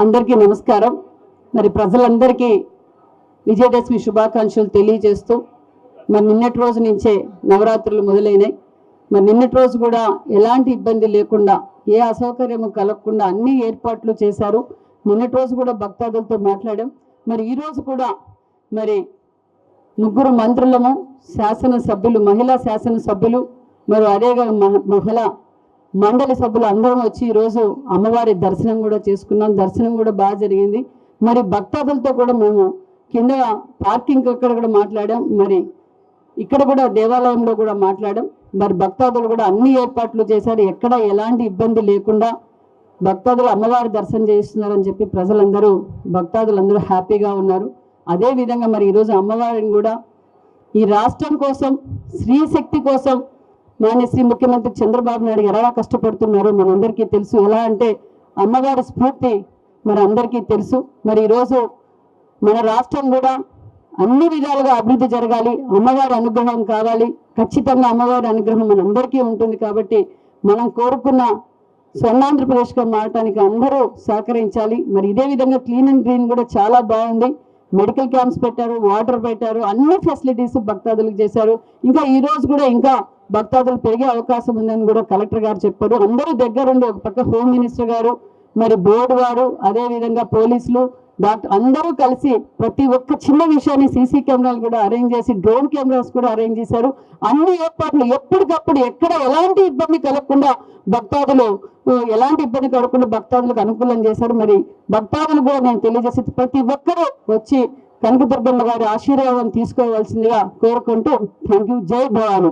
అందరికీ నమస్కారం. మరి ప్రజలందరికీ విజయదశమి శుభాకాంక్షలు తెలియజేస్తూ మరి నిన్నటి రోజు నుంచే నవరాత్రులు మొదలైనాయి. మరి నిన్నటి రోజు కూడా ఎలాంటి ఇబ్బంది లేకుండా ఏ అసౌకర్యము కలగకుండా అన్ని ఏర్పాట్లు చేశారు. నిన్నటి రోజు కూడా భక్తాదులతో మాట్లాడాం. మరి ఈరోజు కూడా మరి ముగ్గురు మంత్రులము శాసనసభ్యులు మహిళా శాసనసభ్యులు మరి అదేగా మహ- మహిళా మండలి సభ్యులు అందరం వచ్చి ఈరోజు అమ్మవారి దర్శనం కూడా చేసుకున్నాం. దర్శనం కూడా బాగా జరిగింది. మరి భక్తాదులతో కూడా మేము కింద పార్కింగ్ అక్కడ కూడా మాట్లాడాం. మరి ఇక్కడ కూడా దేవాలయంలో కూడా మాట్లాడాం. మరి భక్తాదులు కూడా అన్ని ఏర్పాట్లు చేశారు. ఎక్కడ ఎలాంటి ఇబ్బంది లేకుండా భక్తాదులు అమ్మవారి దర్శనం చేస్తున్నారని చెప్పి ప్రజలందరూ భక్తాదులందరూ హ్యాపీగా ఉన్నారు. అదే విధంగా మరి ఈరోజు అమ్మవారిని కూడా ఈ రాష్ట్రం కోసం స్త్రీ శక్తి కోసం మాన్యశ్రీ ముఖ్యమంత్రి చంద్రబాబు నాయుడు ఎలా కష్టపడుతున్నారో మనందరికీ తెలుసు. ఎలా అంటే అమ్మవారి స్ఫూర్తి మరి అందరికీ తెలుసు. మరి ఈరోజు మన రాష్ట్రం కూడా అన్ని విధాలుగా అభివృద్ధి జరగాలి. అమ్మవారి అనుగ్రహం కావాలి. ఖచ్చితంగా అమ్మవారి అనుగ్రహం మనందరికీ ఉంటుంది కాబట్టి మనం కోరుకున్న స్వర్ణాంధ్రప్రదేశ్గా మారటానికి అందరూ సహకరించాలి. మరి ఇదే విధంగా క్లీన్ అండ్ గ్రీన్ కూడా చాలా బాగుంది. మెడికల్ క్యాంప్స్ పెట్టారు వాటర్ పెట్టారు అన్ని ఫెసిలిటీస్ భక్తాదులకు చేశారు. ఇంకా ఈ రోజు కూడా ఇంకా భక్తాదులు పెరిగే అవకాశం ఉందని కూడా కలెక్టర్ గారు చెప్పారు. అందరూ దగ్గరుండి ఒక పక్క హోమ్ మినిస్టర్ గారు మరి బోర్డు వారు అదే విధంగా పోలీసులు డాక్టర్ అందరూ కలిసి ప్రతి ఒక్క చిన్న విషయాన్ని సీసీ కెమెరాలు కూడా అరేంజ్ చేసి డ్రోన్ కెమెరాస్ కూడా అరేంజ్ చేశారు. అన్ని ఏర్పాట్లు ఎప్పటికప్పుడు ఎక్కడ ఎలాంటి ఇబ్బంది కలగకుండా భక్తాదులు ఎలాంటి ఇబ్బంది కలగకుండా భక్తాదులకు అనుకూలం చేశారు. మరి భక్తాదులు కూడా నేను తెలియజేసి ప్రతి ఒక్కరూ వచ్చి కనకదుర్గమ్మ గారి ఆశీర్వాదం తీసుకోవాల్సిందిగా కోరుకుంటూ థ్యాంక్ యూ జై భవాను.